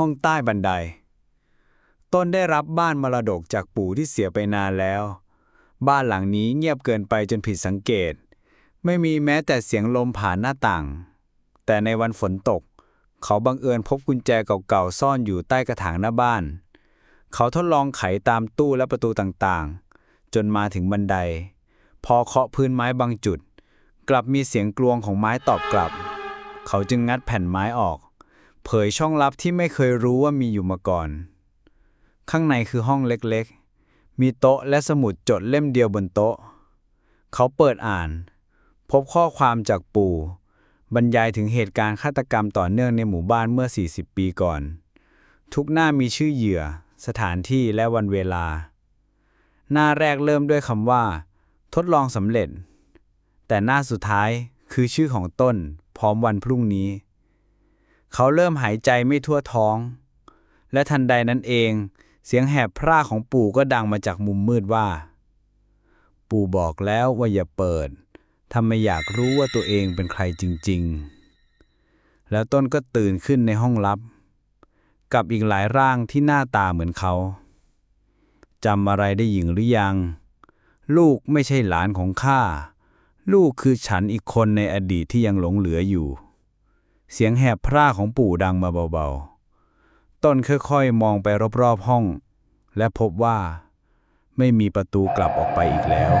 ห้องใต้บันได ต้นได้รับบ้านมรดกจากปู่ที่เสียไปนานแล้ว บ้านหลังนี้เงียบเกินไปจนผิดสังเกต ไม่มีแม้แต่เสียงลมผ่านหน้าต่าง แต่ในวันฝนตก เขาบังเอิญพบกุญแจเก่าๆ ซ่อนอยู่ใต้กระถางหน้าบ้าน เขาทดลองไขตามตู้และประตูต่างๆ จนมาถึงบันได พอเคาะพื้นไม้บางจุด กลับมีเสียงกลวงของไม้ตอบกลับ เขาจึงงัดแผ่นไม้ออก เผยช่องลับที่ไม่เคยรู้ว่ามีอยู่มาก่อน ข้างในคือห้องเล็กๆ มีโต๊ะและสมุดจดเล่มเดียวบนโต๊ะ เขาเปิดอ่าน พบข้อความจากปู่ บรรยายถึงเหตุการณ์ฆาตกรรมต่อเนื่องในหมู่บ้านเมื่อ 40 ปีก่อน ทุกหน้ามีชื่อเหยื่อ สถานที่และวันเวลา หน้าแรกเริ่มด้วยคำว่า ทดลองสำเร็จ แต่หน้าสุดท้ายคือชื่อของต้น พร้อมวันพรุ่งนี้ เขาเริ่มหายใจไม่ทั่วท้อง และทันใดนั้นเอง เสียงแหบพร่าของปู่ก็ดังมาจากมุมมืดว่า ปู่บอกแล้วว่าอย่าเปิดถ้าไมอยากรู้ว่าตัวเองเป็นใครจริง ๆ แล้วต้นก็ตื่นขึ้นในห้องลับ กับอีกหลายร่างที่หน้าตาเหมือนเขาจำอะไรได้หญิงหรือยัง ลูกไม่ใช่หลานของข้า ลูกคือฉันอีกคนในอดีตที่ยังหลงเหลืออยู่ เสียงแหบพร่าของปู่ดังมาเบาๆ ต้นค่อยๆ มองไปรอบๆห้อง และพบว่า ไม่มีประตูกลับออกไปอีกแล้ว